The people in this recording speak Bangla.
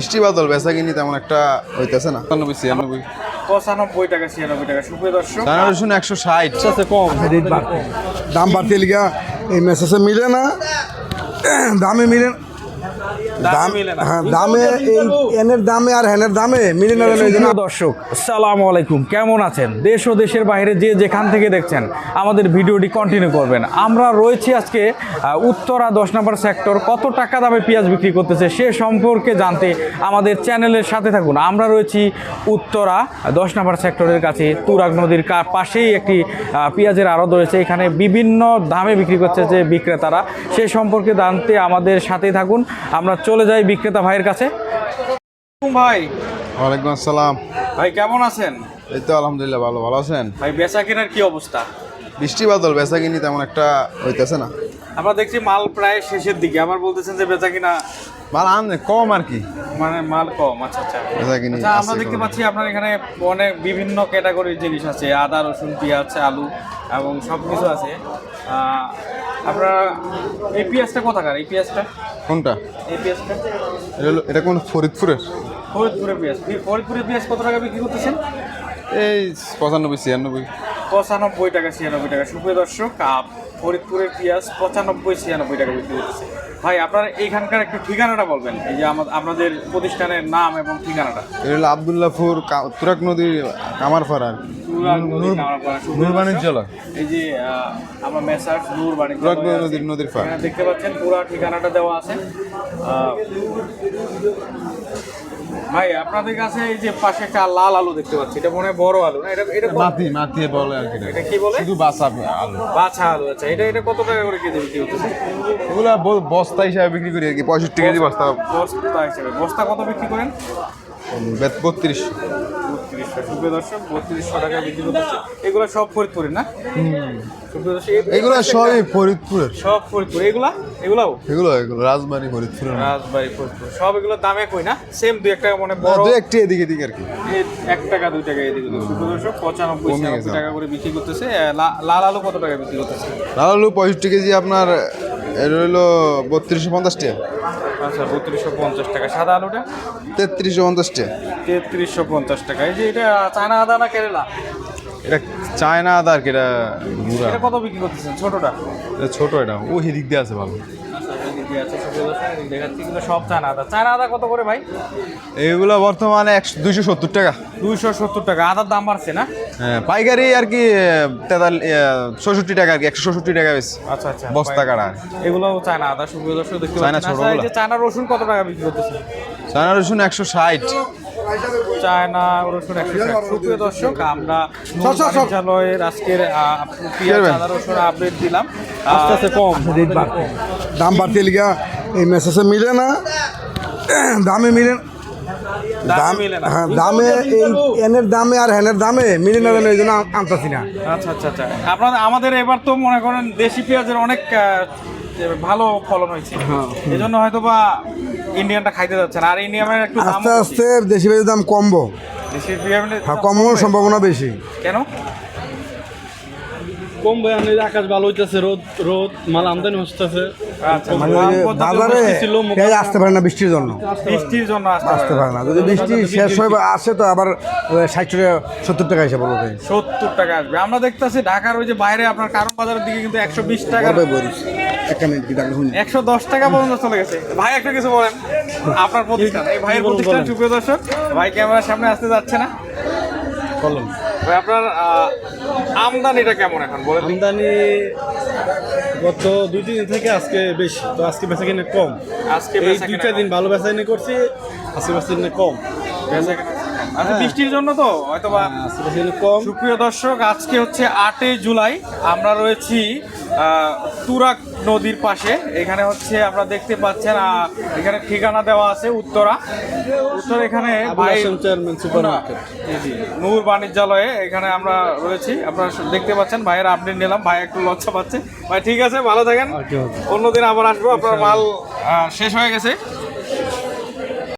বৃষ্টি বাদল বেচা কিনি তেমন একটা হইতেছে না। পঁচানব্বই ছিয়ানব্বই। পঁচানব্বই টাকা ছিয়ানব্বই টাকা। সুপ্রিয় দর্শক রসুন একশো ষাট। রেট কম। দাম বাড়তে লিগা এই মেসেজে মিলে না। দামে মিলে দাম। হ্যাঁ দামে এই এনের দামে আর হেনের দামে মিলে না দর্শক সালাম আলাইকুম। কেমন আছেন? দেশ ও দেশের বাইরে যে যেখান থেকে দেখছেন আমাদের ভিডিওটি কন্টিনিউ করবেন। আমরা রয়েছি আজকে উত্তরা দশ নম্বর সেক্টর কত টাকা দামে পেঁয়াজ বিক্রি করতেছে সে সম্পর্কে জানতে আমাদের চ্যানেলের সাথে থাকুন। আমরা রয়েছি উত্তরা দশ নম্বর সেক্টরের কাছে তুরাগ নদীর পাশেই একটি পেঁয়াজের আড়ত রয়েছে। এখানে বিভিন্ন দামে বিক্রি করছে যে বিক্রেতারা। সে সম্পর্কে জানতে আমাদের সাথেই থাকুন। আমরা চলে যাই বিক্রেতা ভাইয়ের কাছে। ভাই। ওয়ালাইকুম আসসালাম। ভাই কেমন আছেন? এই তো আলহামদুলিল্লাহ ভালো। ভালো আছেন? ভাই বেচা কেনার কি অবস্থা? বৃষ্টি বাদল বেচা কিনি তেমন একটা হইতেছে না। আমরা দেখছি মাল প্রায় শেষের দিকে। আবার বলতেছেন যে বেচা কিনা মাল আন কম আর কি। মানে মাল কম। আচ্ছা আচ্ছা। বেচা কিনি আচ্ছা আমরা দেখতে পাচ্ছি আপনার এখানে অনেক বিভিন্ন ক্যাটাগরির জিনিস আছে। আদা রসুন পেঁয়াজ আলু এবং সব কিছু আছে আপনারা এই পেঁয়াজটা কোথাকার? এই পেঁয়াজটা কোনটা? এটা কোন ফরিদপুরের? ফরিদপুরের পেঁয়াজ ফরিদপুরের পেঁয়াজ কত টাকা বিক্রি করতেছেন? এই পঁচানব্বই ছিয়ানব্বই। পঁচানব্বই টাকা ছিয়ানব্বই টাকা। সুপ্রিয় দর্শক ফরিদপুরের পেঁয়াজ পঁচানব্বই ছিয়ানব্বই টাকা বিক্রি করতেছে। ভাই আপনার এইখানকার একটু ঠিকানাটা বলবেন। এই যে আপনাদের প্রতিষ্ঠানের নাম এবং ঠিকানাটা। এটা হলো আবদুল্লাহপুর তুরাক নদীর কামারপাড়া আর কি। তুরাগ নদীর নূর বাণিজ্যালয়। এই যে আমরা মেসার্স নূর বাণিজ্য তুরাগ নদীর নদীর পার দেখতে পাচ্ছেন পুরো ঠিকানাটা দেওয়া আছে। ভাই আপনাদের কাছে এই যে পাশে একটা লাল আলু দেখতে পাচ্ছি। এটা মনে হয় বড় আলু না? এটা এটা মাতি মাতি বলে আর কি এটা কি বলে? শুধু বাসা আলু। বাছা আলু আচ্ছা। এটা এটা কত টাকা করে কেজি বিক্রি হচ্ছে? এগুলা বস্তা হিসাবে বিক্রি করি আর কি। পঁয়ষট্টি কেজি বস্তা। বস্তা হিসেবে। বস্তা কত বিক্রি করেন? বত্রিশ। সুপ্রিয় দর্শক বত্রিশশো টাকা বিক্রি করতেছে। এগুলো সব ফরিদপুরের না? সুপ্রিয় দর্শক এগুলো সবই ফরিদপুরের। সব ফরিদপুর। এগুলা? এগুলাও? এগুলো এগুলো রাজবাড়ি ফরিদপুরের না। রাজবাড়ি ফরিদপুর। সব এগুলো দামে কই না? সেম দুই এক টাকা মানে বড়। একটি এদিকে এদিকে আর কি। এক টাকা দুই টাকা এদিকে সুপ্রিয় দর্শক পঁচানব্বই ছিয়ানব্বই টাকা করে বিক্রি করতেছে। লাল আলু কত টাকা বিক্রি করতেছে? লাল আলু পঁয়ষট্টি কেজি আপনার এটা বত্রিশশো পঞ্চাশ টাকা। আচ্ছা বত্রিশশো পঞ্চাশ টাকা। সাদা আলুটা? তেত্রিশশো পঞ্চাশ টাকা তেত্রিশশো পঞ্চাশ টাকা। এই যে এটা চায়না আদা না কেরালা? এটা চায়না আদা আর কি এটা কত বিক্রি করতেছেন? ছোটটা? ছোট এটা। ও হেদিক দিয়ে আছে ভালো। আছে, সুপ্রিয় দেখাচ্ছি কিন্তু সব চায়না আদা। চায়না আদা কত করে ভাই? এগুলো বর্তমানে একশো দুইশো সত্তর টাকা। দুইশো সত্তর টাকা। আদার দাম বাড়ছে না? হ্যাঁ পাইকারি আর কি তেতাল টাকা আর কি একশো ষষট্টি টাকা বেশি। আচ্ছা আচ্ছা বস্তা কাটা। এগুলো চায়না আদা দেখতে চায়না ছোটগুলা? রসুন কত টাকা বিক্রি করতেছে? চায়না রসুন একশো ষাট। চায়না রসুন সুপ্রিয় দর্শক আমরা। বাণিজ্যালয়ের আজকের আহ, পেঁয়াজ আদা রসুন আপডেট দিলাম। আস্তে আস্তে কম রেট বাড়তে দাম বাড়তে লিগা এই মেসেজে মিলে না? দামে মিলে দাম না। হ্যাঁ দামে এই এনের দামে আর দামে মিলে না এই জন্য আনতাছি না। আচ্ছা আচ্ছা আচ্ছা। আমাদের এবার তো মনে করেন দেশি পেঁয়াজের অনেক ভালো ফলন হয়েছে। এই জন্য হয়তো বা ইন্ডিয়ানটা খাইতে যাচ্ছেন আর ইন্ডিয়ানের একটু আস্তে আস্তে দেশি পেঁয়াজের দাম কমবো। দেশি পেঁয়াজের হ্যাঁ কমানোর সম্ভাবনা বেশি। কেন? কম বয়ানে আকাশ ভালো হইতেছে রোদ রোদ মাল আমদানি হচ্ছে আচ্ছা মানে ওই যে বাজারে পেঁয়াজ আসতে পারে না বৃষ্টির জন্য। বৃষ্টির জন্য আসতে আসতে পারে পারে না। যদি বৃষ্টি শেষ হয়ে বা আসে তো আবার ষাট টাকা সত্তর টাকা হিসাবে বলব সত্তর টাকা আসবে। আমরা দেখতেছি ঢাকার ওই যে বাইরে আপনার কারণ বাজারের দিকে কিন্তু একশো বিশ টাকা একটা মিনিট শুনি একশো দশ টাকা পর্যন্ত চলে গেছে। ভাই একটা কিছু বলেন। আপনার প্রতিষ্ঠান। এই ভাইয়ের প্রতিষ্ঠান সুপ্রিয় দর্শক ভাই ক্যামেরার সামনে আসতে যাচ্ছে না? বলুন। ভাই আপনার আমদানিটা কেমন এখন? বলেন আমদানি গত দুই দিন থেকে আজকে বেশি। তো আজকে বেচা কিনে কম। আজকে এই দুইটা দিন ভালো বেচা কিনে করছি আজকে বেচা কিনে কম। বেচা আচ্ছা বৃষ্টির জন্য তো? হয়তো বা কিনে কম। সুপ্রিয় দর্শক আজকে হচ্ছে আটই জুলাই। আমরা রয়েছি আহ, তুরাগ নদীর পাশে। এখানে হচ্ছে আপনারা দেখতে পাচ্ছেন এখানে ঠিকানা দেওয়া আছে উত্তরা। উত্তর এখানে। নূর বাণিজ্যালয়ে এখানে আমরা রয়েছি। আপনারা দেখতে পাচ্ছেন ভাইয়ের আপডেট নিলাম ভাই একটু লজ্জা পাচ্ছে। ভাই ঠিক আছে ভালো থাকেন। অন্যদিন আবার আসব আপনার মাল শেষ হয়ে গেছে।